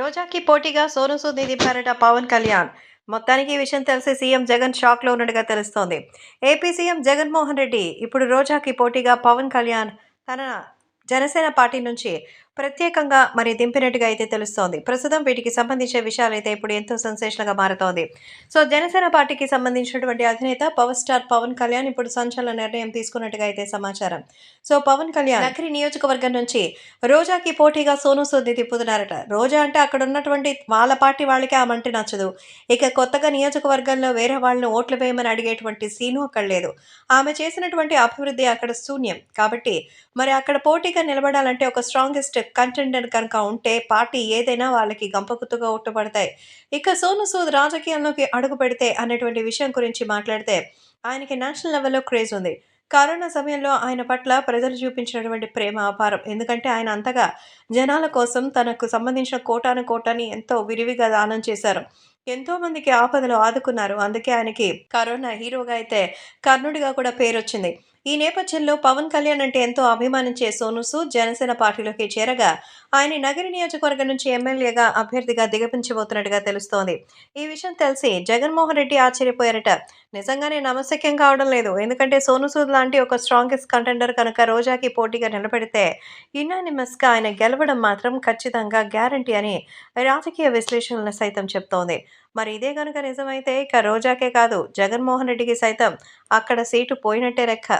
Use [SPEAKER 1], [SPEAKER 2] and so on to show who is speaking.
[SPEAKER 1] రోజాకి పోటీగా సోను సూద్ దింపారట పవన్ కళ్యాణ్. మొత్తానికి ఈ విషయం తెలిసి సీఎం జగన్ షాక్లో ఉన్నట్టుగా తెలుస్తోంది. ఏపీ సీఎం జగన్మోహన్ రెడ్డి ఇప్పుడు రోజాకి పోటీగా పవన్ కళ్యాణ్ తన జనసేన పార్టీ నుంచి ప్రత్యేకంగా మరి దింపినట్టుగా అయితే తెలుస్తోంది. ప్రస్తుతం వీటికి సంబంధించిన విషయాలు అయితే ఇప్పుడు ఎంతో సెన్సేషన్గా మారుతోంది. సో జనసేన పార్టీకి సంబంధించినటువంటి అధినేత పవర్ స్టార్ పవన్ కళ్యాణ్ ఇప్పుడు సంచలన నిర్ణయం తీసుకున్నట్టుగా అయితే సమాచారం. సో పవన్ కళ్యాణ్ నకరి నియోజకవర్గం నుంచి రోజాకి పోటీగా సోను సూద్ది తిప్పుతున్నారట. రోజా అంటే అక్కడ ఉన్నటువంటి వాళ్ళ పార్టీ వాళ్ళకి ఆమంటే నచ్చదు. ఇక కొత్తగా నియోజకవర్గంలో వేరే వాళ్ళని ఓట్లు వేయమని అడిగేటువంటి సీను అక్కడ లేదు. ఆమె చేసినటువంటి అభివృద్ధి అక్కడ శూన్యం. కాబట్టి మరి అక్కడ పోటీగా నిలబడాలంటే ఒక స్ట్రాంగెస్ట్ కంటెండర్ కనుక ఉంటే పార్టీ ఏదైనా వాళ్ళకి గంపగుత్తుగా ఉట్టబడతాయి. ఇక సోను సూద్ రాజకీయాల్లోకి అడుగు పెడితే అనేటువంటి విషయం గురించి మాట్లాడితే ఆయనకి నేషనల్ లెవెల్లో క్రేజ్ ఉంది. కరోనా సమయంలో ఆయన పట్ల ప్రజలు చూపించినటువంటి ప్రేమ అపారం. ఎందుకంటే ఆయన అంతగా జనాల కోసం తనకు సంబంధించిన కోటాను కోటాని ఎంతో విరివిగా దానం చేశారు. ఎంతో మందికి ఆపదలు ఆదుకున్నారు. అందుకే ఆయనకి కరోనా హీరోగా అయితే కర్ణుడిగా కూడా పేరు వచ్చింది ఈ నేపథ్యంలో పవన్ కళ్యాణ్ అంటే ఎంతో అభిమానించే సోను సూద్ జనసేన పార్టీలోకి చేరగా ఆయన నగరి నియోజకవర్గం నుంచి ఎమ్మెల్యేగా అభ్యర్థిగా దిగపించబోతున్నట్టుగా తెలుస్తోంది. ఈ విషయం తెలిసి జగన్మోహన్ రెడ్డి ఆశ్చర్యపోయారట. నిజంగానే నమశక్యం కావడం లేదు. ఎందుకంటే సోను సూద్ లాంటి ఒక స్ట్రాంగెస్ట్ కంటెండర్ కనుక రోజాకి పోటీగా నిలబెడితే ఇన్నానిమస్గా ఆయన గెలవడం మాత్రం ఖచ్చితంగా గ్యారంటీ అని రాజకీయ విశ్లేషణలు సైతం చెప్తోంది. మరి ఇదే కనుక నిజమైతే ఇక రోజాకే కాదు జగన్మోహన్ రెడ్డికి సైతం అక్కడ సీటు పోయినట్టే లెక్క.